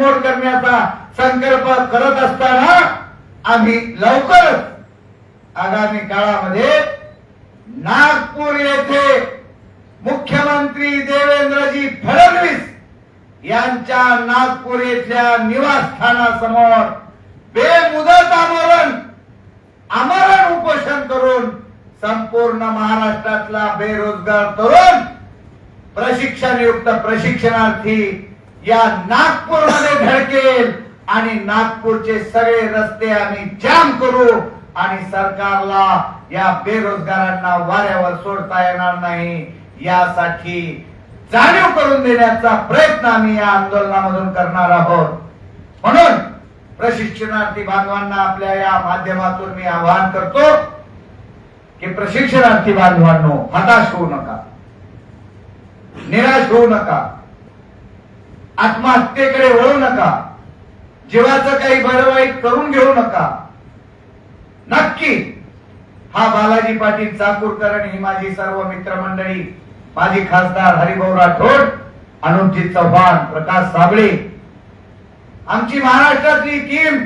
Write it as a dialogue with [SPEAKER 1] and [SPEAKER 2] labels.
[SPEAKER 1] महाराष्ट्रातल्या करण्याचा संकल्प करत असताना आम्ही लवकरच आगामी काळामध्ये नागपूर येथे मुख्यमंत्री देवेंद्रजी फडणवीस यांच्या नागपूर येथल्या निवासस्थानासमोर बेमुदत आमरण आमरण उपोषण करून संपूर्ण महाराष्ट्रातला बेरोजगार तरुण प्रशिक्षणयुक्त प्रशिक्षणार्थी या नागपूरमध्ये धडकेल आणि नागपूरचे सगळे रस्ते आम्ही जाम करू आणि सरकारला या बेरोजगारांना वाऱ्यावर सोडता येणार नाही. यासाठी जाणीव करून देण्याचा प्रयत्न आम्ही या आंदोलनामधून करणार आहोत. म्हणून प्रशिक्षणार्थी बांधवांना आपल्या या माध्यमातून मी आवाहन करतो की प्रशिक्षणार्थी बांधवांनो हताश होऊ नका. निराश होऊ नका. आत्महत्येकडे वळू नका. जीवाचं काही बरं वाईट करून घेऊ नका. नक्की. हा बालाजी पाटील चाकूरकर आणि ही माझी सर्व मित्रमंडळी माजी खासदार हरिभाऊ राठोड अनुपजित चव्हाण प्रकाश साबळे. आमची महाराष्ट्रातली टीम